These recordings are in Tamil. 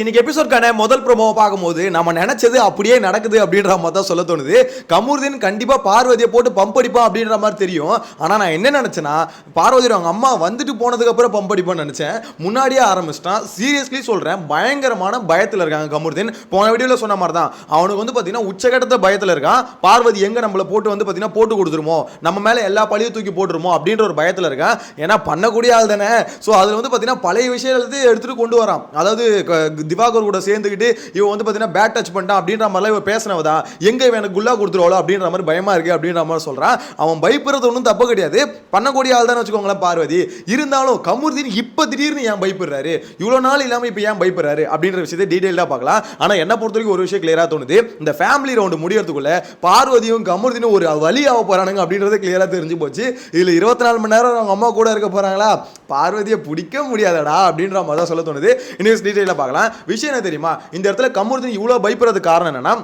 இன்னைக்கு எபிசோட்கான முதல் ப்ரோமோவை பார்க்கும்போது நம்ம நினைச்சது அப்படியே நடக்குது அப்படின்ற மாதிரி தான் சொல்ல தோணுது. கமருதீன் கண்டிப்பாக பார்வதியை போட்டு பம்ப் அடிப்பான் அப்படின்ற மாதிரி தெரியும். ஆனால் நான் என்ன நினைச்சேன்னா பார்வதி அவங்க அம்மா வந்துட்டு போனதுக்கப்புறம் பம்ப் அடிப்பான்னு நினச்சேன். முன்னாடியே ஆரம்பிச்சிட்டான். சீரியஸ்லி சொல்கிறேன் பயங்கரமான பயத்தில் இருக்காங்க கமருதீன். போன வீடியோவில் சொன்ன மாதிரி தான். அவனுக்கு வந்து பார்த்தீங்கன்னா உச்சகட்டத்தை பயத்தில் இருக்கான். பார்வதி எங்கே நம்மளை போட்டு வந்து பார்த்தீங்கன்னா போட்டு கொடுத்துருமோ? நம்ம மேலே எல்லா பழியும் தூக்கி போட்டுருமோ? அப்படின்ற ஒரு பயத்தில் இருக்கான். ஏன்னா பண்ணக்கூடிய ஆள் தானே. ஸோ அதில் வந்து பார்த்தீங்கன்னா பழைய விஷயத்தை எடுத்துகிட்டு கொண்டு வரான். அதாவது திவாகர் கூட சேர்ந்துக்கிட்டு இவன் வந்து பார்த்தீங்கன்னா பேட் டச் பண்ணிட்டான் அப்படின்ற மாதிரிலாம் இவன் பேசினவதா? எங்க இவன் எனக்கு குல்லா கொடுத்துருவாளோ அப்படின்ற மாதிரி பயமா இருக்கு அப்படின்ற மாதிரி சொல்றான். அவன் பயப்படுறது ஒன்றும் தப்பு கிடையாது. பண்ணக்கூடிய ஆள் தான் வச்சுக்கோங்களேன் பார்வதி. இருந்தாலும் கமுர்தீன் இப்போ திடீர்னு ஏன் பயப்படுறாரு? இவ்வளோ நாள் இல்லாமல் இப்போ ஏன் பயப்படுறாரு அப்படின்ற விஷயத்தை டீட்டெயிலாக பார்க்கலாம். ஆனால் என்ன பொறுத்த வரைக்கும் ஒரு விஷயம் கிளியராக தோணுது. இந்த ஃபேமிலி ரவுண்டு முடியறதுக்குள்ள பார்வதியும் கமுர்தீனும் ஒரு வழி ஆக போறானுங்க அப்படின்றது கிளியராக தெரிஞ்சு போச்சு. இதில் இருபத்தி நாலு மணி நேரம் அவங்க அம்மா கூட இருக்க போறாங்களா? பார்வதியை பிடிக்க முடியாதடா அப்படின்ற மாதிரி தான் சொல்ல தோணுது. இன்னும் டீட்டெயிலாக பார்க்கலாம். விஷயம் என்ன தெரியுமா? இந்த இடத்துல கமுர்தீன் இவ்வளோ பயப்படுறதுக்கு காரணம் என்னன்னா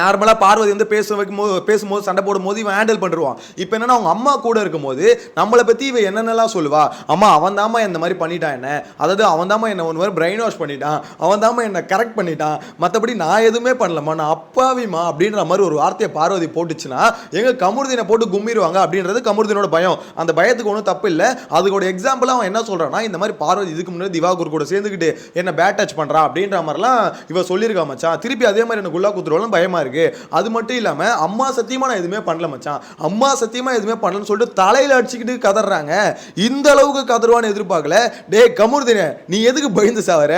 நார்மலாக பார்வதி வந்து பேச வைக்கும்போது பேசும்போது சண்டை போடும்போது இவன் ஹேண்டில் பண்ணிடுவான் இப்போ என்னன்னா அவங்க அம்மா கூட இருக்கும்போது நம்மளை பற்றி இவன் என்னென்னலாம் சொல்லுவா? அம்மா அவன் தாம்மா இந்த மாதிரி பண்ணிட்டான் என்ன? அதாவது அவன் தாம்மா என்ன ஒன்று மாதிரி பிரெயின் வாஷ் பண்ணிட்டான். அவன் தாம்மா என்னை கரெக்ட் பண்ணிட்டான். மற்றபடி நான் எதுவுமே பண்ணலம்மா. நான் அப்பாவிமா அப்படின்ற மாதிரி ஒரு வார்த்தையை பார்வதி போட்டுச்சுன்னா எங்கள் கமுருதினை போட்டு கும்மிடுவாங்க அப்படின்றது கமுருதினோட பயம். அந்த பயத்துக்கு ஒன்றும் தப்பு இல்லை. அதுக்கோட எக்ஸாம்பிளாக அவன் என்ன சொல்கிறான்னா இந்த மாதிரி பார்வதி இதுக்கு முன்னாடி திவாகூர் கூட சேர்ந்துக்கிட்டு என்ன பேட் டச் பண்ணுறான் அப்படின்ற மாதிரிலாம் இவன் சொல்லியிருக்கா மச்சான். திருப்பி அதே மாதிரி எனக்கு குல்லா குத்துருவாலும் பயமா இருக்குது அது மட்டும் இல்லாம அம்மா சத்தியமா நான் எதுவுமே பண்ணல மச்சான். அம்மா சத்தியமா எதுவுமே பண்ணலன்னு சொல்லிட்டு தலையில அடிச்சுக்கிட்டு கதறாங்க இந்த அளவுக்கு கதருவான்னு எதிர்பார்க்கல. டே கமுருதினே நீ எதுக்கு பயந்து சாவற?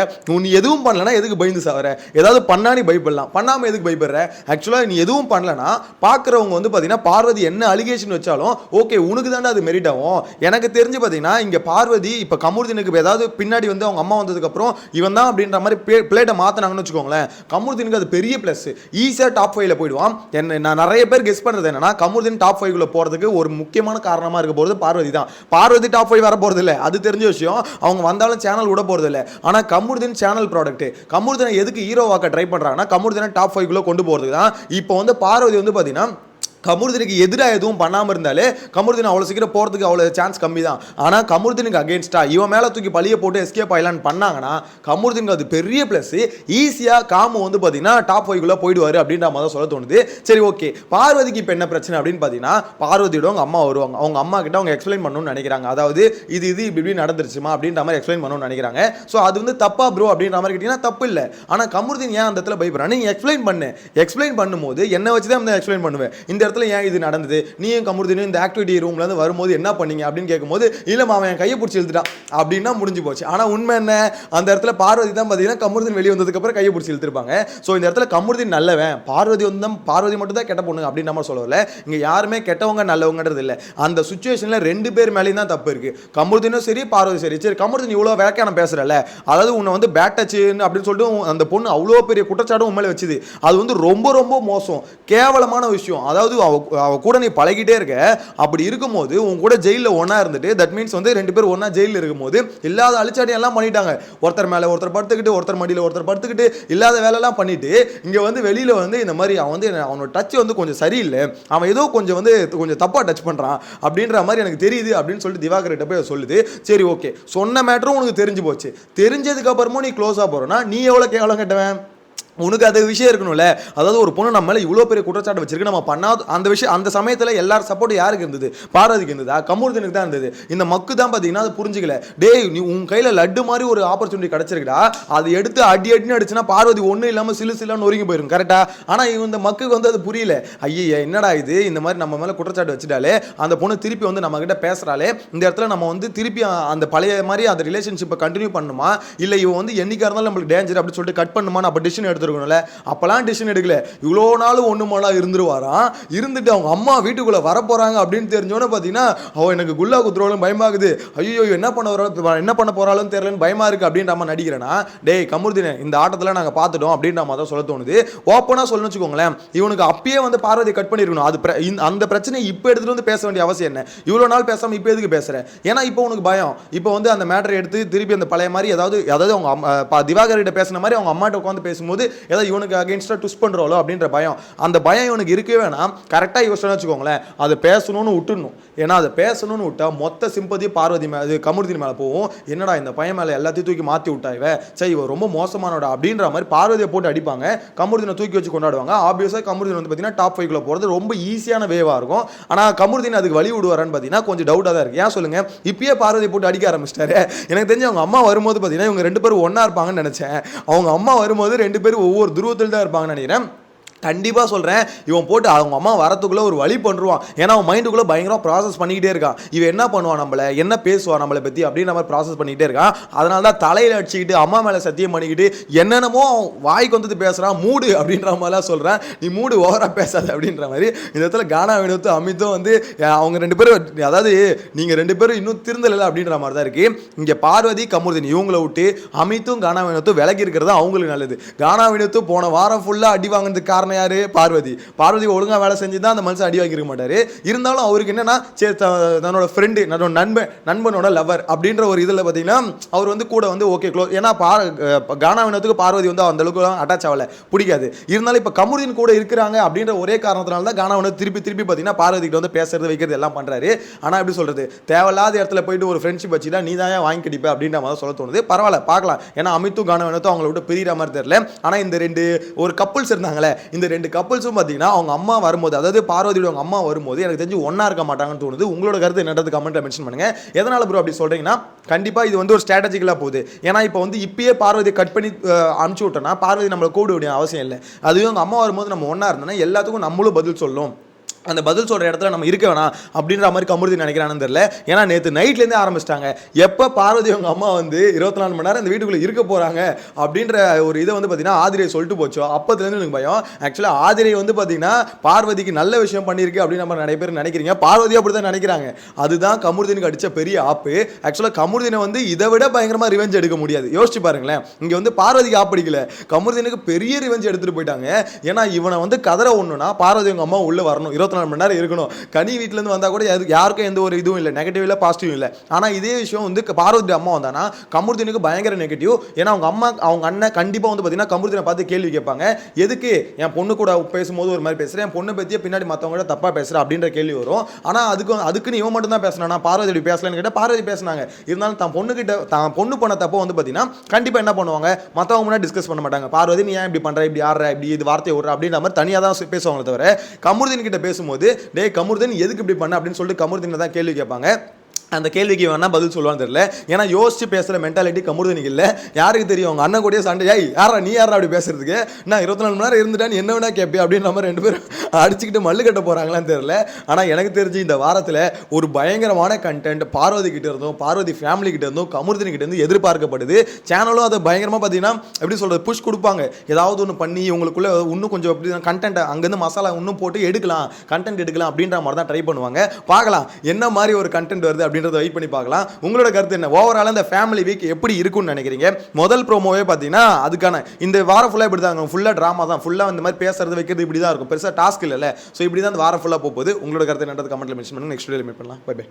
நீ எதுவும் பண்ணலனா எதுக்கு பயந்து சாவற? ஏதாவது பண்ணா நீ பயப்படலாம். பண்ணாம எதுக்கு பயப்படுற? ஆக்சுவலா நீ எதுவும் பண்ணலனா பாக்குறவங்க வந்து பாத்தீங்கன்னா பார்வதி என்ன அலிகேஷன் வச்சாலும் ஓகே உனக்கு தானே அது மெரிட் ஆகும். எனக்கு தெரிஞ்சு பாத்தீங்கன்னா இங்க பார்வதி இப்ப கமுருதினுக்கு ஏதாவது பின்னாடி வந்து அவங்க அம்மா வந்ததுக்கு அப்புறம் இவன் தான் அப்படின்ற மாதிரி பிளேட்டை மாற்றினாங்கன்னு வச்சுக்கோங்களேன். கமுருதினுக்கு அது பெரிய ப்ளஸ் ஈஸியாக டாப் ஃபைவ்ல போயிடுவான். என்ன நான் நிறைய பேர் கெஸ் பண்றது என்னன்னா கமுருதின் டாப் ஃபைவ்ல போறதுக்கு ஒரு முக்கியமான காரணமா இருக்க போறது பார்வதி தான். பார்வதி டாப் ஃபைவ் வர போறது இல்லை. அது தெரிஞ்ச விஷயம். அவங்க வந்தாலும் சேனல் விட போறது இல்லை. ஆனா கமுருதின் சேனல் ப்ராடக்ட் கமுருதினை எதுக்கு ஹீரோவாக்க ட்ரை பண்றாங்கன்னா கமுருதினை டாப் ஃபைவ்க்குள்ள கொண்டு போறதுக்கு தான். இப்போ வந்து பார்வதி வந்து பாத்தீங்கன்னா கமுருதினுக்கு எதிராக எதுவும் பண்ணாமல் இருந்தாலே கமுருதின் அவ்வளோ சீக்கிரம் போகிறதுக்கு அவ்வளோ சான்ஸ் கம்மி தான் ஆனால் கமுருதினுக்கு அகேன்ஸ்டாக இவன் மேலே தூக்கி பழிய போட்டு எஸ்கேப் ஆயிலான்னு பண்ணாங்கன்னா கமுருதினுக்கு அது பெரிய ப்ளஸ் ஈஸியாக காமு வந்து பார்த்தீங்கன்னா டாப் ஃபைவ்க்குள்ளே போயிடுவார் அப்படின்ற மாதிரி சொல்ல தோணுது. சரி ஓகே பார்வதிக்கு இப்போ என்ன பிரச்சனை அப்படின்னு பார்த்தீங்கன்னா பார்வதியோட அவங்க அம்மா வருவாங்க. அவங்க அம்மா கிட்ட அவங்க எக்ஸ்பிளைன் பண்ணணும்னு நினைக்கிறாங்க. அதாவது இது இது இப்படி இப்படி நடந்துருச்சுமா அப்படின்ற மாதிரி எக்ஸ்பிளைன் பண்ணணும்னு நினைக்கிறாங்க. ஸோ அது வந்து தப்பா ப்ரோ அப்படின்ற மாதிரி கேட்டிங்கன்னா தப்பு இல்லை. ஆனால் கமுருதின் ஏன் அந்த இடத்துல பயப்படுறான்? நீங்கள் எக்ஸ்பிளைன் பண்ணு. எக்ஸ்பிளைன் பண்ணும்போது என்ன வச்சு தான் எக்ஸ்பிளைன் பண்ணுவேன். இந்த இடத்துல ஏன் இது நடந்தது? நீயும் கமுருதினும் இந்த ஆக்டிவிட்டி ரூம்லேருந்து வரும்போது என்ன பண்ணீங்க? அப்படின்னு கேட்கும்போது இல்லைம்மா அவன் என் கையை பிடிச்சி இழுத்துட்டான். அப்படின்னா முடிஞ்சு போச்சு. ஆனால் உண்மை என்ன? அந்த இடத்துல பார்வதி தான் பார்த்தீங்கன்னா கமுருதின் வெளியே வந்ததுக்கப்புறம் கையை பிடிச்சி இழுத்துருப்பாங்க. ஸோ இந்த இடத்துல கமுருதின் நல்லவன். பார்வதி வந்து தான் பார்வதி மட்டும் தான் கெட்ட பொண்ணுங்க அப்படின்னு நம்ம சொல்லல. இங்கே யாருமே கெட்டவங்க நல்லவங்கன்றது இல்லை. அந்த சுச்சுவேஷனில் ரெண்டு பேர் மேலேயும் தான் தப்பு இருக்குது கமுருதினும் சரி பார்வதி சரி. சரி கமுருதின் இவ்வளோ வேக்கான பேசுறல அதாவது உன்னை வந்து பேட் டச்சுன்னு அப்படின்னு சொல்லிட்டு உன் அந்த பொண்ணு அவ்வளோ பெரிய குற்றச்சாட்டும் உண்மையில வச்சுது. அது வந்து ரொம்ப ரொம்ப மோசம். கேவலமான விஷயம். அதாவது அவ அவ கூட நீ பழகிட்டே இருக்க. அப்படி இருக்கும்போது உன் கூட ஜெயிலில் ஒன்றா இருந்துட்டு தட் மீன்ஸ் வந்து ரெண்டு பேரும் ஒன்றா ஜெயிலில் இருக்கும்போது இல்லாத அழிச்சாட்டி எல்லாம் பண்ணிட்டாங்க. ஒருத்தர் மேலே ஒருத்தர் படுத்துக்கிட்டு ஒருத்தர் மடியில் ஒருத்தர் படுத்துக்கிட்டு இல்லாத வேலைலாம் பண்ணிட்டு இங்கே வந்து வெளியில் வந்து இந்த மாதிரி அவன் வந்து அவனோட டச் வந்து கொஞ்சம் சரியில்லை. அவன் ஏதோ கொஞ்சம் வந்து கொஞ்சம் தப்பாக டச் பண்ணுறான் அப்படின்ற மாதிரி எனக்கு தெரியுது அப்படின்னு சொல்லிட்டு திவாகர்கிட்ட போய் சொல்லுது. சரி ஓகே சொன்ன மேட்டரும் உனக்கு தெரிஞ்சு போச்சு. தெரிஞ்சதுக்கப்புறமும் நீ க்ளோஸாக போகிறோன்னா நீ எவ்வளோ கேவலம் கட்டுவேன்? உனக்கு அது விஷயம் இருக்கணும்ல. அதாவது ஒரு பொண்ணு நம்ம மேலே இவ்வளோ பெரிய குற்றச்சாட்டு வச்சிருக்கு நம்ம பண்ணாத அந்த விஷயம் அந்த சமயத்தில் எல்லாரும் சப்போர்ட் யாருக்கு இருந்தது? பார்வதிக்கு இருந்ததா? கமூர்தனுக்கு தான் இருந்தது. இந்த மக்கு தான் பார்த்தீங்கன்னா அது புரிஞ்சுக்கல. டேய் நீ உன் கையில் லட்டு மாதிரி ஒரு ஆப்பர்ச்சுனிட்டி கிடச்சிருக்கா அது எடுத்து அடி அடின்னு அடிச்சுன்னா பார்வதி ஒன்றும் இல்லாமல் சிலு சிலான்னு ஒருங்கி போயிடும் கரெக்டாக ஆனால் இந்த மக்குக்கு வந்து அது புரியல. ஐயா என்னடா இது? இந்த மாதிரி நம்ம மேலே குற்றச்சாட்டு வச்சுட்டாலே அந்த பொண்ணு திருப்பி வந்து நம்ம கிட்ட பேசுறாளே இந்த இடத்துல நம்ம வந்து திருப்பி அந்த பழைய மாதிரி அந்த ரிலேஷன்ஷிப்பை கண்டினியூ பண்ணுமா? இல்லை இவன் வந்து என்னைக்கா இருந்தாலும் நம்மளுக்கு டேஞ்சர் அப்படின்னு சொல்லிட்டு கட் பண்ணுமா நம்ம டிசிஷன் எடுத்துருக்கணும்ல அப்போலாம் டிசிஷன் எடுக்கல. இவ்வளோ நாளும் ஒன்று மாலாக இருந்துருவாராம் இருந்துட்டு அவங்க அம்மா வீட்டுக்குள்ளே வரப்போகிறாங்க அப்படின்னு தெரிஞ்சோன்னே பார்த்தீங்கன்னா அவ எனக்கு குல்லா குத்துறவளும் பயமாகுது. ஐயோ என்ன பண்ண வர என்ன பண்ண போகிறாலும் தெரியலன்னு பயமாக இருக்கு அப்படின்ற மாதிரி நடிக்கிறேன்னா டேய் கமுருதினே இந்த ஆட்டத்தில் நாங்கள் பார்த்துட்டோம் அப்படின்ற மாதிரி தான் சொல்ல தோணுது. ஓப்பனாக சொல்லணும்னு வச்சுக்கோங்களேன் இவனுக்கு அப்பயே வந்து பார்வதி கட் பண்ணியிருக்கணும் அது பிர- இந்த- அந்த பிரச்சனை இப்போ எடுத்துட்டு வந்து பேச வேண்டிய அவசியம் என்ன? இவ்வளோ நாள் பேசாமல் இப்போ எதுக்கு பேசுகிறேன் ஏன்னா இப்போ உனக்கு பயம். இப்போ வந்து அந்த மேட்டரை எடுத்து திருப்பி அந்த பழைய மாதிரி ஏதாவது அதாவது அவங்க அம்மா- பா- திவாகர் கிட்ட பேசின மாதிரி அவங்க அம்மாட்ட உட்காந்து பேசும்போது ஏதோ இவனுக்கு அகேன்ஸ்டாக ட்விஸ்ட் பண்ணுறோலோ அப்படின்ற பயம். அந்த பயம் இவனுக்கு இருக்கவே வேணாம். கரெக்டாக யோசனை வச்சுக்கோங்களேன். அதை பேசணும்னு விட்டுடணும். ஏன்னா அதை பேசணும்னு விட்டா மொத்த சிம்பதி பார்வதி மேலே அது கமுருதி மேலே போகும். என்னடா இந்த பையன் மேலே எல்லாத்தையும் தூக்கி மாற்றி விட்டா இவ? சரி இவ ரொம்ப மோசமானோட அப்படின்ற மாதிரி பார்வதியை போட்டு அடிப்பாங்க. கமுருதினை தூக்கி வச்சு கொண்டாடுவாங்க. ஆப்வியஸாக கமுருதின் வந்து பார்த்தீங்கன்னா டாப் ஃபைவ்ல போகிறது ரொம்ப ஈஸியான வேவாக இருக்கும். ஆனால் கமுருதின் அதுக்கு வழி விடுவாரான்னு பார்த்தீங்கன்னா கொஞ்சம் டவுட்டாக தான் இருக்குது ஏன் சொல்லுங்க? இப்பயே பார்வதி போட்டு அடிக்க ஆரம்பிச்சிட்டாரு. எனக்கு தெரிஞ்சு அவங்க அம்மா வரும்போது பார்த்தீங்கன்னா இவங்க ரெண்டு பேரும் ஒன்றா இருப்பாங்கன்னு நினச்சேன். அவங்க அம்மா வரும்போது ரெண்டு பேரும் ஒவ்வொரு துருவத்தில் தான் இருப்பாங்கன்னு நினைக்கிறேன். கண்டிப்பாக சொல்கிறேன் இவன் போட்டு அவங்க அம்மா வரத்துக்குள்ளே ஒரு வழி பண்ணுவான் ஏன்னா அவன் மைண்டுக்குள்ளே பயங்கரமாக ப்ராசஸ் பண்ணிக்கிட்டே இருக்கான். இவன் என்ன பண்ணுவான் நம்மளை? என்ன பேசுவான் நம்மளை பற்றி அப்படின்ற மாதிரி ப்ராசஸ் பண்ணிக்கிட்டே இருக்கான். அதனால தான் தலையில் அடிச்சுக்கிட்டு அம்மா மேலே சத்தியம் பண்ணிக்கிட்டு என்னென்னமோ அவன் வாய்க்கு வந்துட்டு பேசுகிறான் மூடு அப்படின்ற மாதிரிலாம் சொல்கிறேன் நீ மூடு ஓவராக பேசாது அப்படின்ற மாதிரி. இந்த இடத்துல கானா வினோத்து அமித்தும் வந்து அவங்க ரெண்டு பேரும் அதாவது நீங்கள் ரெண்டு பேரும் இன்னும் திருந்தலை அப்படின்ற மாதிரி தான் இருக்குது இங்கே பார்வதி கமுருதின் இவங்கள விட்டு அமித்தும் கானா வினோத்தும் விலகி இருக்கிறது அவங்களுக்கு நல்லது. கானா வினோத்து போன வாரம் ஃபுல்லாக அடி வாங்கினதுக்கு காரணம் யார்? பார்வதி. பார்வதி ஒழுங்கா வேலை செஞ்சு தான் அந்த மனுஷன் அடி வாங்கியிருக்க மாட்டாரு. இருந்தாலும் அவருக்கு என்னன்னா சரி தன்னோட ஃப்ரெண்டு தன்னோட நண்பன் நண்பனோட லவர் அப்படின்ற ஒரு இதில் பார்த்தீங்கன்னா அவர் வந்து கூட வந்து ஓகே க்ளோ ஏன்னா பா கானாவினத்துக்கு பார்வதி வந்து அந்த அளவுக்கு அட்டாச் ஆகலை. பிடிக்காது. இருந்தாலும் இப்போ கமுதின் கூட இருக்கிறாங்க அப்படின்ற ஒரே காரணத்தினால தான் கானா திருப்பி திருப்பி பார்த்தீங்கன்னா பார்வதிக்கிட்ட வந்து பேசுறது வைக்கிறது எல்லாம் பண்ணுறாரு ஆனால் எப்படி சொல்றது? தேவையில்லாத இடத்துல போயிட்டு ஒரு ஃப்ரெண்ட்ஷிப் வச்சுட்டா நீ தான் ஏன் வாங்கி கடிப்ப அப்படின்ற மாதிரி சொல்ல தோணுது. பரவாயில்ல பார்க்கலாம். ஏன்னா அமித்தும் கானா அவங்கள விட்டு பிரிகிற மாதிரி தெரியல. ஆனால் இந்த ரெண்டு ஒரு கப்புள்ஸ் இருந்தாங்களே இந்த ரெண்டு கப்பல்ஸும் பார்த்தீங்கன்னா அவங்க அம்மா வரும்போது அதாவது பார்வதியோட அவங்க அம்மா வரும்போது எனக்கு தெரிஞ்சு ஒன்றா இருக்க மாட்டாங்கன்னு தோணுது. உங்களோட கருத்து என்னது கமெண்ட்டில் மென்ஷன் பண்ணுங்க. எதனால் ப்ரோ அப்படி சொல்கிறீங்கன்னா கண்டிப்பாக இது வந்து ஒரு ஸ்ட்ராட்டஜிக்கலாக போகுது. ஏன்னா இப்போ வந்து இப்பயே பார்வதியை கட் பண்ணி அனுப்பிச்சி அனுப்பிச்சு விட்டோம்னா பார்வதி நம்மளை கூப்பிட வேண்டிய அவசியம் இல்லை. அதுவும் அவங்க அம்மா வரும்போது நம்ம ஒன்றா இருந்தோம்னா எல்லாத்துக்கும் நம்மளும் பதில் சொல்லும். அந்த பதில் சொல்கிற இடத்துல நம்ம இருக்க வேணாம் அப்படின்ற மாதிரி கமுருதி நினைக்கிறான்னு தெரியல. ஏன்னா நேற்று நைட்லேருந்தே ஆரம்பிச்சிட்டாங்க. எப்போ பார்வதி அவங்க அம்மா வந்து இருபத்தி நாலு மணி நேரம் இந்த வீட்டுக்குள்ளே இருக்க போகிறாங்க அப்படின்ற ஒரு இதை வந்து பார்த்தீங்கன்னா ஆதிரியை சொல்லிட்டு போச்சோ. அப்போதுலேருந்து எனக்கு பயம். ஆக்சுவலாக ஆதிரை வந்து பார்த்தீங்கன்னா பார்வதிக்கு நல்ல விஷயம் பண்ணியிருக்கு அப்படின்னு நம்ம நிறைய பேர் நினைக்கிறீங்க. பார்வதி அப்படி தான் நினைக்கிறாங்க. அதுதான் கமுருதினுக்கு அடித்த பெரிய ஆப்பு. ஆக்சுவலாக கமுருதினை வந்து இதை விட பயங்கரமாக ரிவெஞ்ச் எடுக்க முடியாது. யோசிச்சு பாருங்களேன். இங்கே வந்து பார்வதிக்கு ஆப்படிக்கல கமுருதினுக்கு பெரிய ரிவெஞ்ச் எடுத்துகிட்டு போயிட்டாங்க. ஏன்னா இவனை வந்து கதற ஒன்றுனா பார்வதி அவங்க அம்மா உள்ளே வரணும். இருபத்தி நாலு மணி நேரம் இருக்கணும். கனி வீட்டிலேருந்து வந்தால் கூட யாரு- யாருக்கும் எந்த ஒரு இதுவும் இல்லை. நெகட்டிவ் இல்லை பாசிட்டிவ் இல்லை. ஆனால் இதே விஷயம் வந்து பார்வதி அம்மா வந்தானா கமுருதினுக்கு பயங்கர நெகட்டிவ் ஏன்னா அவங்க அம்மா அவங்க அண்ணன் கண்டிப்பாக வந்து பார்த்தீங்கன்னா கமுருதினை பார்த்து கேள்வி கேட்பாங்க. எதுக்கு என் பொண்ணு கூட பேசும்போது ஒரு மாதிரி பேசுகிறேன் என் பொண்ணை பற்றியே பின்னாடி மற்றவங்க கூட தப்பாக பேசுகிறேன் அப்படின்ற கேள்வி வரும். ஆனால் அதுக்கு அதுக்குன்னு இவன் மட்டும் தான் பேசினா பார்வதி அப்படி பேசலன்னு கேட்டால் பார்வதி பேசினாங்க. இருந்தாலும் தான் பொண்ணுக்கிட்ட தான் பொண்ணு பண்ண தப்போ வந்து பார்த்தீங்கன்னா கண்டிப்பாக என்ன பண்ணுவாங்க? மற்றவங்க முன்னாடி டிஸ்கஸ் பண்ண மாட்டாங்க. பார்வதி நீ ஏன் இப்படி பண்ணுற இப்படி ஆடுற? இப்படி இது வார்த்தையை விடுற? அப்படின்ற மாதிரி தனியாக தான் பேசுவாங்களே தவிர கமுருதீன் கிட்ட பேசும்போது டேய் கமுருதீன் எதுக்கு இப்படி பண்ண? அப்படின்னு சொல்லிட்டு கமுருதீனை தான் கேள்வி கேட்பாங்க. அந்த கேள்விக்கு வேணா பதில் சொல்லுவான்னு தெரியல. ஏன்னா யோசிச்சு பேசுகிற மென்டாலிட்டி கமுருதனுக்கு இல்லை. யாருக்கு தெரியும்? அவங்க அண்ணன் கூடயே சண்டை. ஏய் யாரா நீ யாரா அப்படி பேசுறதுக்கு? நான் இருபத்தி நாலு மணி நேரம் இருந்துட்டேன் என்ன வேணா கேட்பேன் அப்படின்ற மாதிரி ரெண்டு பேரும் அடிச்சுக்கிட்டு மல்லு கட்ட போகிறாங்களான்னு தெரியல. ஆனால் எனக்கு தெரிஞ்சு இந்த வாரத்தில் ஒரு பயங்கரமான கண்டென்ட் பார்வதி கிட்ட இருந்தும் பார்வதி ஃபேமிலி கிட்ட இருந்தும் கமுருதனி கிட்ட இருந்து எதிர்பார்க்கப்படுது. சேனலும் அதை பயங்கரமாக பார்த்தீங்கன்னா எப்படி சொல்கிறது புஷ் கொடுப்பாங்க. ஏதாவது ஒன்று பண்ணி இவங்களுக்குள்ள இன்னும் கொஞ்சம் எப்படி கண்டென்ட் அங்கேருந்து மசாலா இன்னும் போட்டு எடுக்கலாம். கண்டென்ட் எடுக்கலாம் அப்படின்ற மாதிரி தான் ட்ரை பண்ணுவாங்க. பார்க்கலாம் என்ன மாதிரி ஒரு கண்டென்ட் வருது அப்படின்னு அப்படின்றத வெயிட் பண்ணி பார்க்கலாம். உங்களோட கருத்து என்ன? ஓவரால் இந்த ஃபேமிலி வீக் எப்படி இருக்கும்னு நினைக்கிறீங்க? முதல் ப்ரோமோவே பார்த்தீங்கன்னா அதுக்கான இந்த வாரம் ஃபுல்லாக இப்படி தான் ஃபுல்லாக ட்ராமா தான். ஃபுல்லாக இந்த மாதிரி பேசுறது வைக்கிறது இப்படி தான் இருக்கும். பெருசாக டாஸ்க் இல்லைல்ல. ஸோ இப்படி தான் இந்த வாரம் ஃபுல்லாக போகுது. உங்களோட கருத்து என்னன்றது கமெண்ட்ல மென்ஷன் பண்ணுங்க. நெக்ஸ்ட் வீடியோ மீட் பண்ணலாம். Bye bye